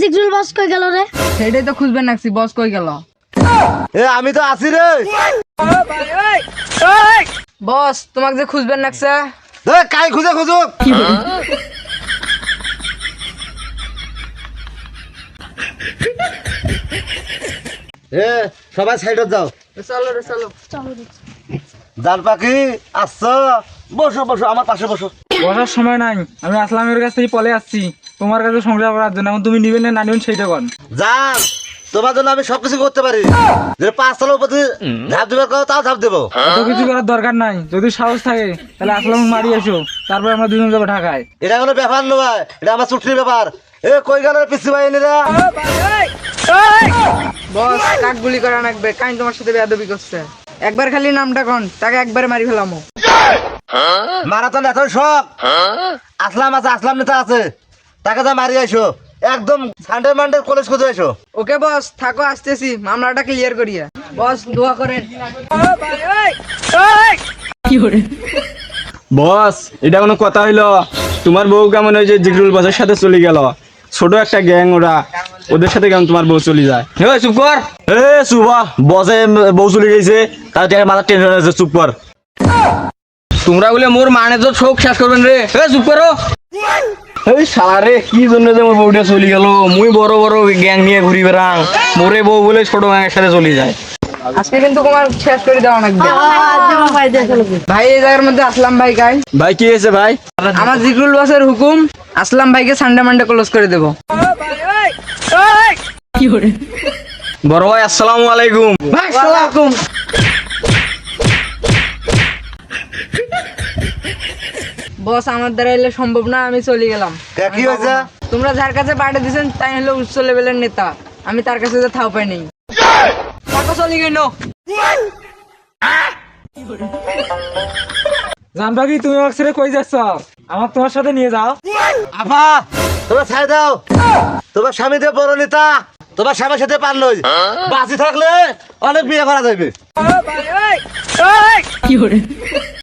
জিগজুল বস কই গেল রে? সেটাই তো খুঁজবেন নাকছি বস কই গেল? এ আমি তো আছি রে। বস তোমাকে যে খুঁজবেন নাকছে। এ, কাই খুঁজে খুঁজুক? এ সবাই সাইডত যাও। চলো রে চলো। জাল পাখি আসছো? বসো বসো আমার পাশে বসো। বসার সময় নাই আমি আসলামের কাছ থেকে পলে আসছি। তোমার কাছে সংসার করার জন্য এখন তুমি নিবেন না না নিবেন সেইটা কর। জান তোমার জন্য আমি সবকিছু করতে পারি। যে পাঁচ তলার উপর ঝাঁপ দেবার কথা তাও ঝাঁপ দেবো। এত কিছু করার দরকার নাই। যদি সাহস থাকে তাহলে আসলাম মারি এসো। তারপর আমরা দুজন যাব ঢাকায়। এটা কোনো ব্যাপার নয় এটা আমার চুক্তির ব্যাপার। এ কই গেল পিসি ভাই এলিরা? বস কাক গুলি করা নাকবে কাইন তোমার সাথে বেয়াদবি করছে। একবার খালি নামটা কোন তাকে একবারে মারি ফেলামো। মারাথন এত শখ আসলাম আছে আসলাম নেতা আছে। তাকে যা মারি আইসো একদম সানডে মানডে কলেজ খুঁজে আইসো ওকে বস থাকো আসতেছি। মামলাটা ক্লিয়ার করিয়া। বস দোয়া করেন। বস এটা কোনো কথা হইল। তোমার বউ কেমন ওই যে জিগরুল বসের সাথে চলে গেল? ছোট একটা গ্যাং ওরা। ওদের সাথে কেমন তোমার বউ চলে যায়? এ চুপ কর। এ সুবা বসে বউ চলে গেছে। তার দেখে মাথা টেনশন আছে চুপ কর। তোমরা বলে মোর মানে তো শোক শেষ করবেন রে। এ চুপ করো। এই শালা কি জন্য যে মোর বউটা চলে গেল মুই বড় বড় গ্যাং নিয়ে ঘুরি বেড়াং মোরে বউ বলে ছোট গ্যাংয়ের সাথে চলে যায় আজকে কিন্তু তোমার শেষ করে দেওয়া লাগবে ভাই এই জায়গার মধ্যে আসলাম ভাই গাই ভাই কি হয়েছে ভাই আমার জিকরুল বাসের হুকুম আসলাম ভাইকে সানডে মানডে ক্লোজ করে দেবো বড় ভাই আসসালামু আলাইকুম ওয়ালাইকুম বস আমার দ্বারা এলে সম্ভব না আমি চলে গেলাম। কি হয়েছে? তোমরা যার কাছে পাঠিয়ে দিয়েছেন তাই হলো উচ্চ লেভেলের নেতা। আমি তার কাছে যে থাও পাই নেই টাকা চলে গেল জানবা কি তুমি আমার ছেড়ে কই যাচ্ছ? আমার তোমার সাথে নিয়ে যাও। আপা তোমার ছাই দাও। তোমার স্বামী দিয়ে বড় নেতা তোমার স্বামীর সাথে পার লই বাঁচি থাকলে অনেক বিয়ে করা যাবে।